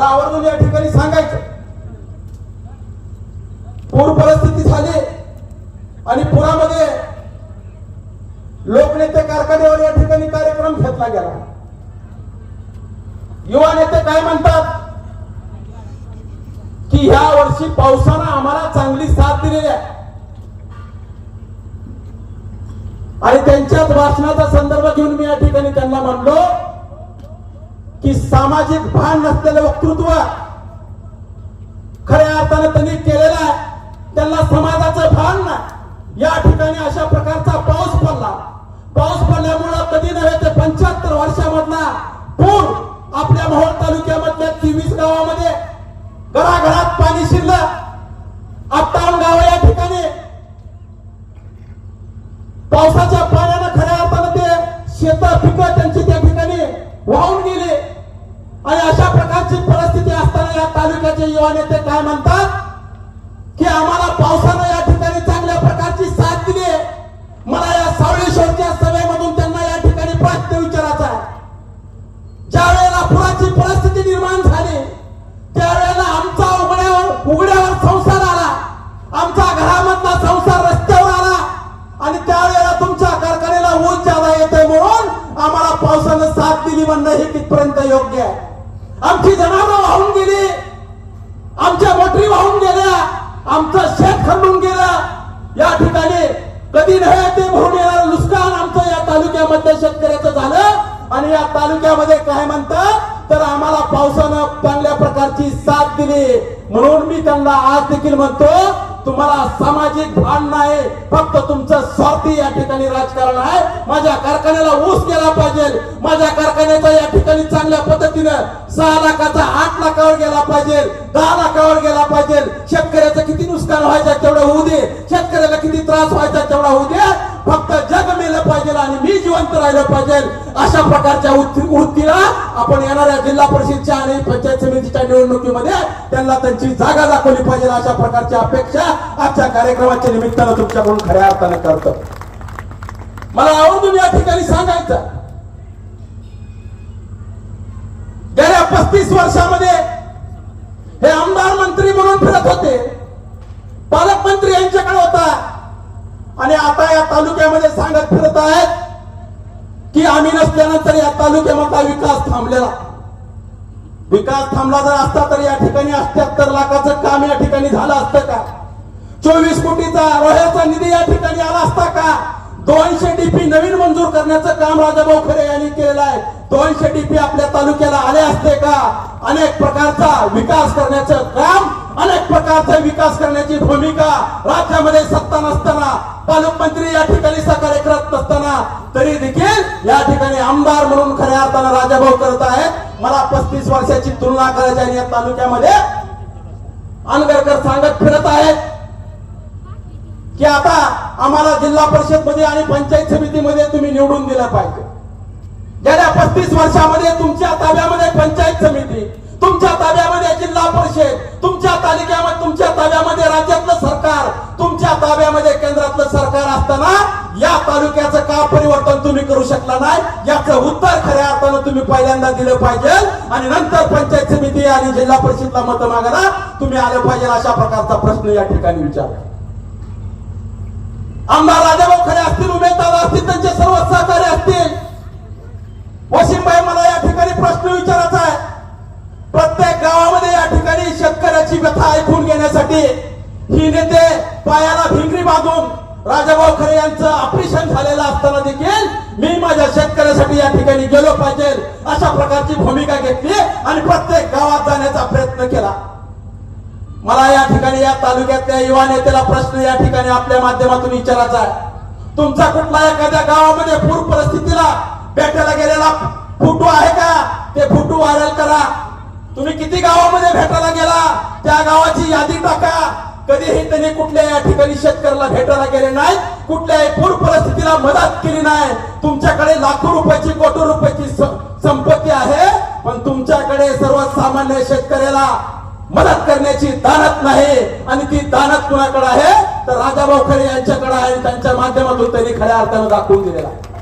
आवर्जून या ठिकाणी सांगायचं. पूर परिस्थिती झाली आणि पुरामध्ये लोकनेते कारखान्यावर या ठिकाणी कार्यक्रम घेतला गेला. युवा नेते काय म्हणतात? की ह्या वर्षी पावसानं आम्हाला चांगली साथ दिलेली आहे. आणि त्यांच्याच भाषणाचा संदर्भ घेऊन मी या ठिकाणी त्यांना म्हणलो की सामाजिक भान नसलेलं वक्तृत्व खऱ्या अर्थानं त्यांनी केलेलं आहे. त्यांना समाजाचं भान नाही. या ठिकाणी अशा प्रकारचा पाऊस पडला. पाऊस पडल्यामुळं कधी नव्हे ते पंच्याहत्तर वर्षामधला पूर आपल्या मोहोळ तालुक्यामधल्या तेवीस गावामध्ये घराघरात पाणी शिरलं. अठ्ठावन्न गाव या ठिकाणी. पावसाच्या पाण्यानं खऱ्या अर्थानं ते शेतात पिकं त्यांची त्या ठिकाणी वाहून गेले. आणि अशा प्रकारची परिस्थिती असताना या तालुक्याचे युवा नेते काय म्हणतात? की आम्हाला पावसानं या ठिकाणी चांगल्या प्रकारची साथ दिली मला या सावळेश्वरच्या सभेमधून त्यांना या ठिकाणी प्रश्न विचारायचा आहे. ज्या वेळेला पुराची परिस्थिती निर्माण झाली त्यावेळेला आमचा उघड्यावर उघड्यावर संसार आला. आमचा घरामधला संसार रस्त्यावर आला. आणि त्यावेळेला तुमच्या कारखान्याला ऊस ज्यादा येतोय म्हणून आम्हाला पावसानं साथ दिली म्हणणं हे कितपर्यंत योग्य आहे. आमची जनावरं वाहून गेली. आमच्या मोटरी वाहून गेल्या. आमचं शेत खंडून गेलं. या ठिकाणी कधी नव्हे ते भरून येणार नुकसान आमचं या तालुक्यामध्ये शेतकऱ्याचं झालं. आणि या तालुक्यामध्ये काय म्हणतात तर आम्हाला पावसानं चांगल्या प्रकारची साथ दिली. म्हणून मी त्यांना आज देखील म्हणतो तुम्हाला सामाजिक भान नाही फक्त तुमचं स्वार्थी या ठिकाणी राजकारण आहे. माझ्या कारखान्याला ऊस गेला पाहिजे. माझ्या कारखान्याचा या ठिकाणी चांगल्या पद्धतीनं सहा लाखाचा आठ लाखावर गेला पाहिजे. दहा लाखावर गेला पाहिजे. शेतकऱ्याचं किती नुकसान व्हायचं तेवढं होऊ दे. शेतकऱ्याला किती त्रास व्हायचा तेवढा होऊ दे. आणि मी जिवंत राहिलं पाहिजे अशा प्रकारच्या वृत्तीला आपण येणाऱ्या जिल्हा परिषदच्या आणि पंचायत समितीच्या निवडणुकीमध्ये त्यांना त्यांची जागा दाखवली पाहिजे अशा प्रकारची अपेक्षा आजच्या कार्यक्रमाच्या निमित्तानं तुमच्याकडून खऱ्या अर्थानं करतो. मला आवडून या ठिकाणी सांगायचं गेल्या पस्तीस वर्षामध्ये हे आमदार मंत्री म्हणून फिरत होते. पालकमंत्री यांच्याकडे होता. आणि आता या तालुक्यामध्ये सांगत फिरत आहेत की आम्ही या तालुक्यामधला विकास थांबलेला. विकास थांबला जर असता तर या ठिकाणी अठ्याहत्तर लाखाचं काम या ठिकाणी झालं असतं का? चोवीस कोटीचा रोह्याचा निधी या ठिकाणी आला असता का? दोनशे डीपी नवीन मंजूर करण्याचं काम राजाभाऊ खरे यांनी केलेलं आहे. दोनशे डीपी आपल्या तालुक्याला आले असते का? अनेक प्रकारचा विकास करण्याचं काम अनेक प्रकारचा विकास करण्याची भूमिका राज्यामध्ये सत्ता नसताना पालकमंत्री या ठिकाणी सकाळी करत नसताना तरी देखील या ठिकाणी आमदार म्हणून खऱ्या अर्थानं राजाभाऊ करत आहेत. मला पस्तीस वर्षाची तुलना करायची आणि या तालुक्यामध्ये अनगरकर सांगत फिरत आहेत. की आता आम्हाला जिल्हा परिषदमध्ये आणि पंचायत समितीमध्ये तुम्ही निवडून दिलं पाहिजे. गेल्या पस्तीस वर्षामध्ये तुमच्या ताब्यामध्ये पंचायत समिती तुमच्या ताब्यामध्ये जिल्हा परिषद तुमच्या तालुक्यामध्ये तुमच्या ताब्यामध्ये राज्यातलं सरकार तुमच्या ताब्यामध्ये केंद्रातलं सरकार असताना या तालुक्याचं का परिवर्तन तुम्ही करू शकला नाही? याचं उत्तर खऱ्या अर्थानं तुम्ही पहिल्यांदा दिलं पाहिजे आणि नंतर पंचायत समिती आणि जिल्हा परिषदला मत मागायला तुम्ही आलं पाहिजे अशा प्रकारचा प्रश्न या ठिकाणी विचारला. आमदार राजाभाऊ खरे असतील उमेदवार असतील त्यांचे सर्व सहकारी असतील. वसीमभाई मला या ठिकाणी प्रश्न विचार आहे प्रत्येक गावामध्ये या ठिकाणी शेतकऱ्याची व्यथा ऐकून घेण्यासाठी ही नेते पायाला भिंगरी बांधून राजाभाऊ खरे यांचं ऑपरेशन झालेलं असताना देखील मी माझ्या शेतकऱ्यासाठी या ठिकाणी गेलो पाहिजे अशा प्रकारची भूमिका घेतली आणि प्रत्येक गावात जाण्याचा प्रयत्न केला. मला या ठिकाणी या तालुक्यातल्या युवा नेत्याला प्रश्न या ठिकाणी आपल्या माध्यमातून विचारायचा आहे. तुमचा कुठला एखाद्या गावामध्ये पूर परिस्थितीला भेटायला गेलेला फोटो आहे का? ते फोटो व्हायरल करा. तुम्ही किती गावामध्ये भेटायला गेला त्या गावाची यादी टाका. कधीही त्यांनी कुठल्या या ठिकाणी शेतकऱ्याला भेटायला गेले नाही कुठल्याही पूर परिस्थितीला मदत केली नाही. तुमच्याकडे लाखो रुपयाची कोटी रुपयाची संपत्ती आहे पण तुमच्याकडे सर्वसामान्य शेतकऱ्याला मदत करण्याची दानत नाही. आणि ती दानत कुणाकडे आहे? तर राजाभाऊ खरे यांच्याकडे आहे त्यांच्या माध्यमातून त्यांनी खऱ्या अर्थानं दाखवून दिलेला आहे.